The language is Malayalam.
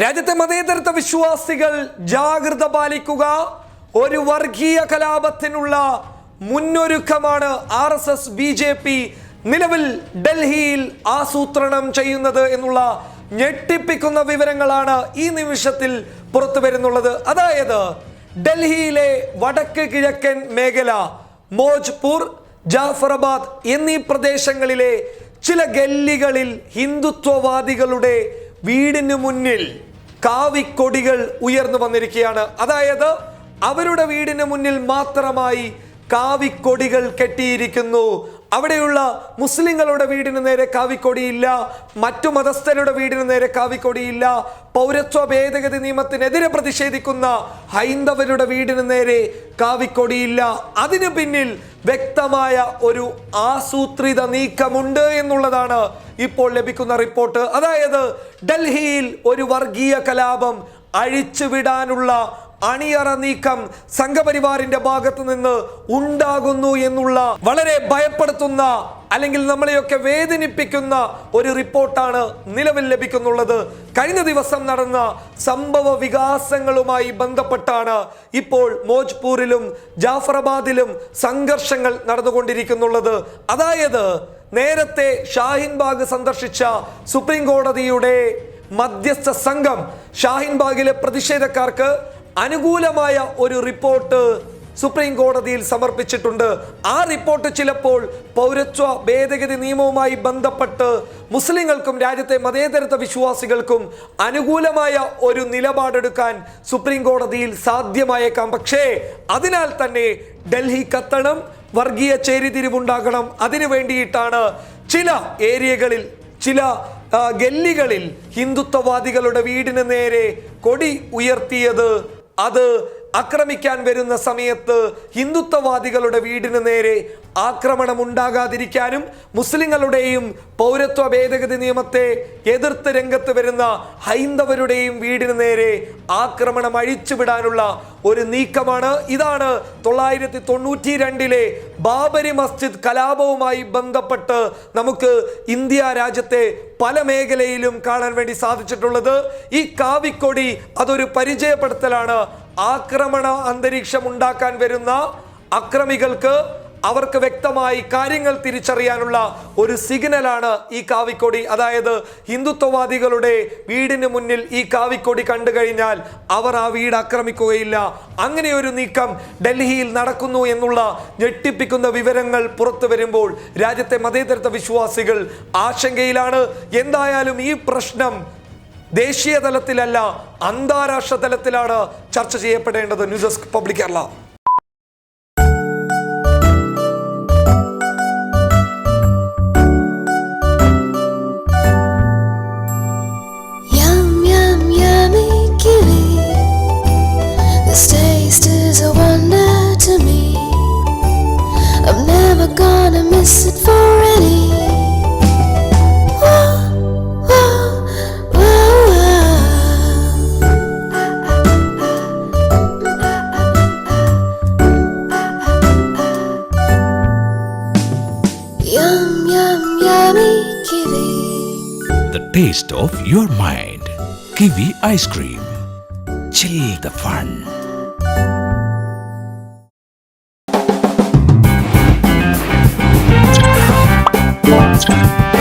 രാജ്യത്തെ മതേതരത്വ വിശ്വാസികൾ ജാഗ്രത പാലിക്കുക. ഒരു വർഗീയ കലാപത്തിനുള്ള മുന്നൊരുക്കമാണ് R S S B J P നിലവിൽ ഡൽഹിയിൽ ആസൂത്രണം ചെയ്യുന്നത് എന്നുള്ള ഞെട്ടിപ്പിക്കുന്ന വിവരങ്ങളാണ് ഈ നിമിഷത്തിൽ പുറത്തു വരുന്നുള്ളത്. അതായത് ഡൽഹിയിലെ വടക്ക് കിഴക്കൻ മേഖല മോജ്പൂർ ജാഫറാബാദ് എന്നീ പ്രദേശങ്ങളിലെ ചില ഗല്ലികളിൽ ഹിന്ദുത്വവാദികളുടെ വീടിന് മുന്നിൽ കാവിക്കൊടികൾ ഉയർന്നു വന്നിരിക്കുകയാണ്. അതായത് അവരുടെ വീടിന് മുന്നിൽ മാത്രമായി കാവിക്കൊടികൾ കെട്ടിയിരിക്കുന്നു. അവിടെയുള്ള മുസ്ലിങ്ങളുടെ വീടിന് നേരെ കാവിക്കൊടിയില്ല മറ്റു മതസ്ഥരുടെ വീടിന് നേരെ കാവിക്കൊടിയില്ല പൗരത്വ ഭേദഗതി നിയമത്തിനെതിരെ പ്രതിഷേധിക്കുന്ന ഹൈന്ദവരുടെ വീടിന് നേരെ കാവിക്കൊടിയില്ല. അതിന് പിന്നിൽ വ്യക്തമായ ഒരു ആസൂത്രിത നീക്കമുണ്ട് എന്നുള്ളതാണ് ഇപ്പോൾ ലഭിക്കുന്ന റിപ്പോർട്ട്. അതായത് ഡൽഹിയിൽ ഒരു വർഗീയ കലാപം അഴിച്ചുവിടാനുള്ള അണിയറ നീക്കം സംഘപരിവാറിന്റെ ഭാഗത്തു നിന്ന് ഉണ്ടാകുന്നു എന്നുള്ള വളരെ ഭയപ്പെടുത്തുന്ന അല്ലെങ്കിൽ നമ്മളെയൊക്കെ വേദനിപ്പിക്കുന്ന ഒരു റിപ്പോർട്ടാണ് നിലവിൽ ലഭിക്കുന്നുള്ളത്. കഴിഞ്ഞ ദിവസം നടന്ന സംഭവ വികാസങ്ങളുമായി ബന്ധപ്പെട്ടാണ് ഇപ്പോൾ മോജ്പൂരിലും ജാഫറബാദിലും സംഘർഷങ്ങൾ നടന്നുകൊണ്ടിരിക്കുന്നുള്ളത്. അതായത് നേരത്തെ ഷാഹിൻബാഗ് സന്ദർശിച്ച സുപ്രീം കോടതിയുടെ മധ്യസ്ഥ സംഘം ഷാഹിൻബാഗിലെ പ്രതിഷേധക്കാർക്ക് അനുകൂലമായ ഒരു റിപ്പോർട്ട് സുപ്രീം കോടതിയിൽ സമർപ്പിച്ചിട്ടുണ്ട്. ആ റിപ്പോർട്ട് ചിലപ്പോൾ പൗരത്വ ഭേദഗതി നിയമവുമായി ബന്ധപ്പെട്ട് മുസ്ലിങ്ങൾക്കും രാജ്യത്തെ മതേതരത്വ വിശ്വാസികൾക്കും അനുകൂലമായ ഒരു നിലപാടെടുക്കാൻ സുപ്രീം കോടതിയിൽ സാധ്യമായേക്കാം. പക്ഷേ അതിനാൽ തന്നെ ഡൽഹി കത്തണം വർഗീയ ചേരിതിരിവുണ്ടാകണം അതിനു വേണ്ടിയിട്ടാണ് ചില ഏരിയകളിൽ ചില ഗല്ലികളിൽ ഹിന്ദുത്വവാദികളുടെ വീടിന് നേരെ കൊടി ഉയർത്തിയത് അത് ആക്രമിക്കാൻ വരുന്ന സമയത്ത് ഹിന്ദുത്വവാദികളുടെ വീടിന് നേരെ ആക്രമണം ഉണ്ടാകാതിരിക്കാനും മുസ്ലിങ്ങളുടെയും പൗരത്വ ഭേദഗതി നിയമത്തെ എതിർത്ത് രംഗത്ത് വരുന്ന ഹൈന്ദവരുടെയും വീടിന് നേരെ ആക്രമണം അഴിച്ചുവിടാനുള്ള ഒരു നീക്കമാണ്. ഇതാണ് തൊള്ളായിരത്തി തൊണ്ണൂറ്റി രണ്ടിലെ ബാബരി മസ്ജിദ് കലാപവുമായി ബന്ധപ്പെട്ട് നമുക്ക് ഇന്ത്യ രാജ്യത്തെ പല മേഖലയിലും കാണാൻ വേണ്ടി സാധിച്ചിട്ടുള്ളത്. ഈ കാവിക്കൊടി അതൊരു പരിചയപ്പെടുത്തലാണ്. ആക്രമണ അന്തരീക്ഷം ഉണ്ടാക്കാൻ വരുന്ന അക്രമികൾക്ക് അവർക്ക് വ്യക്തമായി കാര്യങ്ങൾ തിരിച്ചറിയാനുള്ള ഒരു സിഗ്നലാണ് ഈ കാവിക്കൊടി. അതായത് ഹിന്ദുത്വവാദികളുടെ വീടിന് മുന്നിൽ ഈ കാവിക്കൊടി കണ്ടു കഴിഞ്ഞാൽ അവർ ആ വീട് ആക്രമിക്കുകയില്ല. അങ്ങനെ ഒരു നീക്കം ഡൽഹിയിൽ നടക്കുന്നു എന്നുള്ള ഞെട്ടിപ്പിക്കുന്ന വിവരങ്ങൾ പുറത്തു വരുമ്പോൾ രാജ്യത്തെ മതേതരത്വ വിശ്വാസികൾ ആശങ്കയിലാണ്. എന്തായാലും ഈ പ്രശ്നം ദേശീയ തലത്തിലല്ല അന്താരാഷ്ട്ര തലത്തിലാണ് ചർച്ച ചെയ്യപ്പെടേണ്ടത്. News desk public gonna miss it for any. Yum, yum, yummy kiwi. The taste of your mind. Kiwi ice cream. Chill the fun. next time.